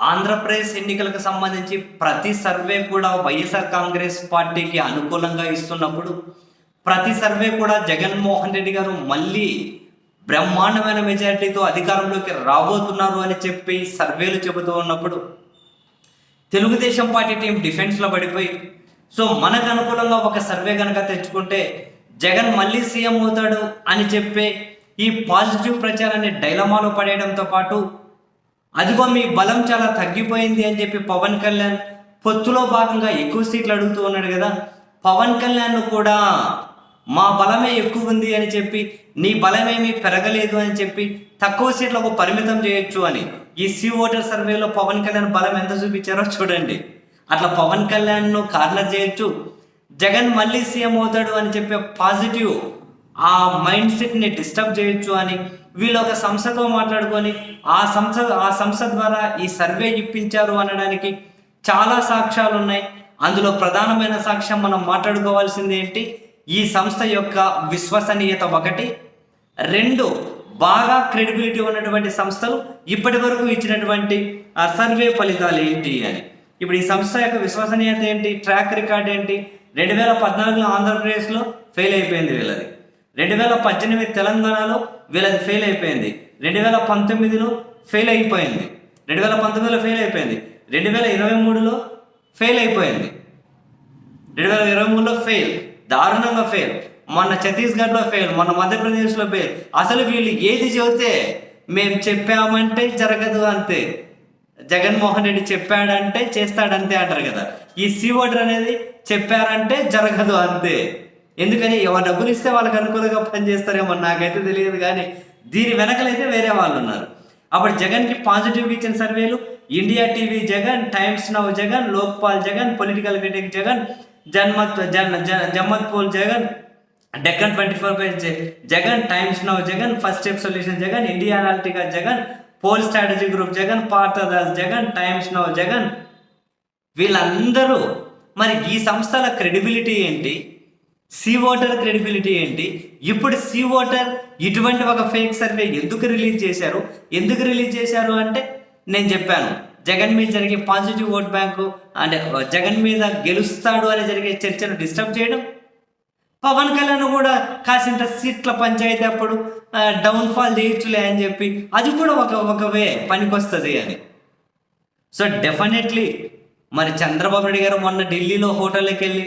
ఆంధ్రప్రదేశ్ ఎన్నికలకు సంబంధించి ప్రతి సర్వే కూడా వైఎస్ఆర్ కాంగ్రెస్ పార్టీకి అనుకూలంగా ఇస్తున్నప్పుడు ప్రతి సర్వే కూడా జగన్మోహన్ రెడ్డి గారు మళ్ళీ బ్రహ్మాండమైన మెజారిటీతో అధికారంలోకి రాబోతున్నారు అని చెప్పి సర్వేలు చెబుతూ ఉన్నప్పుడు తెలుగుదేశం పార్టీ టీం డిఫెన్స్లో పడిపోయి సో మనకు అనుకూలంగా ఒక సర్వే కనుక తెచ్చుకుంటే జగన్ మళ్ళీ సీఎం అవుతాడు అని చెప్పే ఈ పాజిటివ్ ప్రచారాన్ని డైలమాలో పడేయడంతో పాటు అదిగో మీ బలం చాలా తగ్గిపోయింది అని చెప్పి పవన్ కళ్యాణ్ పొత్తులో భాగంగా ఎక్కువ సీట్లు అడుగుతూ ఉన్నాడు కదా. పవన్ కళ్యాణ్ కూడా మా బలమే ఎక్కువ ఉంది అని చెప్పి నీ బలమేమీ పెరగలేదు అని చెప్పి తక్కువ సీట్లకు పరిమితం చేయొచ్చు అని. ఈ సి ఓటర్ సర్వేలో పవన్ కళ్యాణ్ బలం ఎంత చూపించారో చూడండి. అట్లా పవన్ కళ్యాణ్ను కార్నర్ చేయొచ్చు. జగన్ మళ్ళీ సీఎం అవుతాడు అని చెప్పే పాజిటివ్ ఆ మైండ్ సెట్ని డిస్టర్బ్ చేయొచ్చు అని వీళ్ళు ఒక సంస్థతో మాట్లాడుకొని ఆ సంస్థ ఆ సంస్థ ద్వారా ఈ సర్వే ఇప్పించారు అనడానికి చాలా సాక్ష్యాలు ఉన్నాయి. అందులో ప్రధానమైన సాక్ష్యం మనం మాట్లాడుకోవాల్సింది ఏంటి? ఈ సంస్థ యొక్క విశ్వసనీయత ఒకటి. రెండు బాగా క్రెడిబిలిటీ ఉన్నటువంటి సంస్థలు ఇప్పటి వరకు ఇచ్చినటువంటి ఆ సర్వే ఫలితాలు ఏంటి అని. ఇప్పుడు ఈ సంస్థ యొక్క విశ్వసనీయత ఏంటి? ట్రాక్ రికార్డ్ ఏంటి? రెండు వేల పద్నాలుగులో ఆంధ్రప్రదేశ్లో ఫెయిల్ అయిపోయింది వీళ్ళది. రెండు వేల పద్దెనిమిది తెలంగాణలో వీళ్ళది ఫెయిల్ అయిపోయింది. రెండు వేల పంతొమ్మిదిలో ఫెయిల్ అయిపోయింది. రెండు వేల పంతొమ్మిదిలో ఫెయిల్ అయిపోయింది. రెండు వేల ఇరవై మూడులో ఫెయిల్ అయిపోయింది. రెండు వేల ఇరవై మూడులో ఫెయిల్ దారుణంగా ఫెయిల్ మొన్న ఛత్తీస్గఢ్లో ఫెయిల్ మొన్న మధ్యప్రదేశ్లో ఫెయిల్ అసలు వీళ్ళు ఏది చెబితే మేము చెప్పామంటే జరగదు అంతే. జగన్మోహన్ రెడ్డి చెప్పాడంటే చేస్తాడంతే అంటారు కదా. ఈ సీ ఓటర్ అనేది చెప్పారంటే జరగదు అంతే. ఎందుకని ఎవరు డబ్బులు ఇస్తే వాళ్ళకి అనుకూలంగా పనిచేస్తారేమో నాకైతే తెలియదు కానీ దీని వెనకలైతే వేరే వాళ్ళు ఉన్నారు. అప్పుడు జగన్కి పాజిటివ్ ఇచ్చిన సర్వేలు India TV Jagan Times Now Jagan Lokpal Jagan political critic Jagan Janmat Jan జ- Janmat poll Jagan Deccan twenty four by Jagan Times Now Jagan first step solution Jagan India Analytica Jagan poll strategy group Jagan Parthadas Jagan Times Now Jagan. వీళ్ళందరూ మరి ఈ సంస్థల credibility ఏంటి? C voter credibility ఏంటి? ఇప్పుడు C voter ఇటువంటి ఒక fake survey ఎందుకు రిలీజ్ చేశారు? ఎందుకు రిలీజ్ చేశారు అంటే నేను చెప్పాను. జగన్ మీద జరిగే పాజిటివ్ ఓట్ బ్యాంకు అంటే జగన్ మీద గెలుస్తాడు అని జరిగే చర్చను డిస్టర్బ్ చేయడం? పవన్ కళ్యాణ్ కూడా కాసింత సీట్ల పంచాయతీ అప్పుడు డౌన్ఫాల్ చేయొచ్చులే అని చెప్పి అది కూడా ఒక ఒక వే పనికొస్తుంది అని. సో డెఫినెట్లీ మరి చంద్రబాబు నాయుడు గారు మొన్న ఢిల్లీలో హోటల్కి వెళ్ళి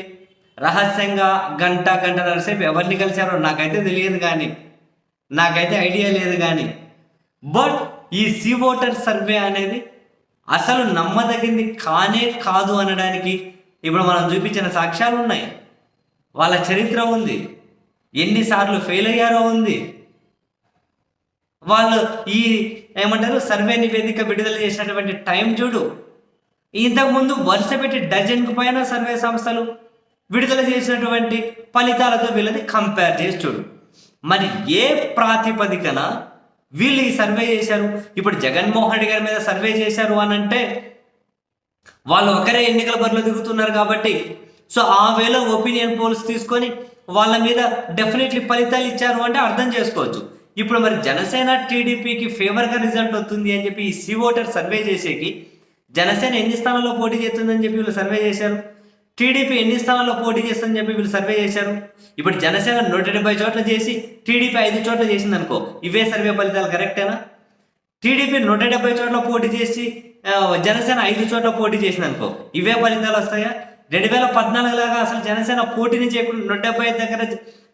రహస్యంగా గంట గంట నరసేపు ఎవరిని కలిశారో నాకైతే తెలియదు కానీ నాకైతే ఐడియా లేదు కానీ. బట్ ఈ సి ఓటర్ సర్వే అనేది అసలు నమ్మదగింది కానే కాదు అనడానికి ఇప్పుడు మనం చూపించిన సాక్ష్యాలు ఉన్నాయి. వాళ్ళ చరిత్ర ఉంది. ఎన్నిసార్లు ఫెయిల్ అయ్యారో ఉంది. వాళ్ళు ఈ ఏమంటారు సర్వే నివేదిక విడుదల చేసినటువంటి టైం చూడు. ఇంతకుముందు వరుస పెట్టి డజన్కు పైన సర్వే సంస్థలు విడుదల చేసినటువంటి ఫలితాలతో వీళ్ళని కంపేర్ చేసి చూడు. మరి ఏ ప్రాతిపదికన వీళ్ళు ఈ సర్వే చేశారు? ఇప్పుడు జగన్మోహన్ రెడ్డి గారి మీద సర్వే చేశారు అని అంటే వాళ్ళు ఒకరే ఎన్నికల బరిలో దిగుతున్నారు కాబట్టి సో ఆ వేలో ఒపీనియన్ పోల్స్ తీసుకొని వాళ్ళ మీద డెఫినెట్లీ ఫలితాలు ఇచ్చారు అంటే అర్థం చేసుకోవచ్చు. ఇప్పుడు మరి జనసేన టీడీపీకి ఫేవర్గా రిజల్ట్ వస్తుంది అని చెప్పి ఈ సి ఓటర్ సర్వే చేసేకి జనసేన ఎన్ని స్థానాల్లో పోటీ చేస్తుందని చెప్పి వీళ్ళు సర్వే చేశారు? టీడీపీ ఎన్ని స్థానాల్లో పోటీ చేస్తుందని చెప్పి వీళ్ళు సర్వే చేశారు. ఇప్పుడు జనసేన నూట డెబ్బై చోట్ల చేసి టీడీపీ ఐదు చోట్ల చేసింది అనుకో ఇవే సర్వే ఫలితాలు కరెక్టేనా? టీడీపీ నూట డెబ్బై చోట్ల పోటీ చేసి జనసేన ఐదు చోట్ల పోటీ చేసింది అనుకో ఇవే ఫలితాలు వస్తాయా? రెండు వేల పద్నాలుగు లాగా అసలు జనసేన పోటీని చేయకుండా నూట డెబ్బై ఐదు దగ్గర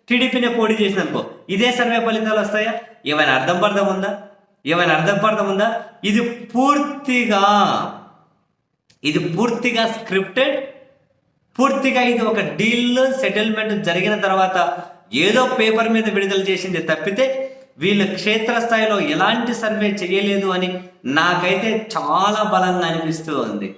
టీడీపీనే పోటీ చేసింది అనుకో ఇదే సర్వే ఫలితాలు వస్తాయా? ఏమైనా అర్థం పర్థం ఉందా? ఏమైనా అర్థం పర్థం ఉందా? ఇది పూర్తిగా ఇది పూర్తిగా స్క్రిప్టెడ్ పూర్తిగా ఇది ఒక డీల్ సెటిల్మెంట్ జరిగిన తర్వాత ఏదో పేపర్ మీద విడుదల చేసింది తప్పితే వీళ్ళు క్షేత్రస్థాయిలో ఎలాంటి సర్వే చేయలేదు అని నాకైతే చాలా బలంగా అనిపిస్తూ ఉంది.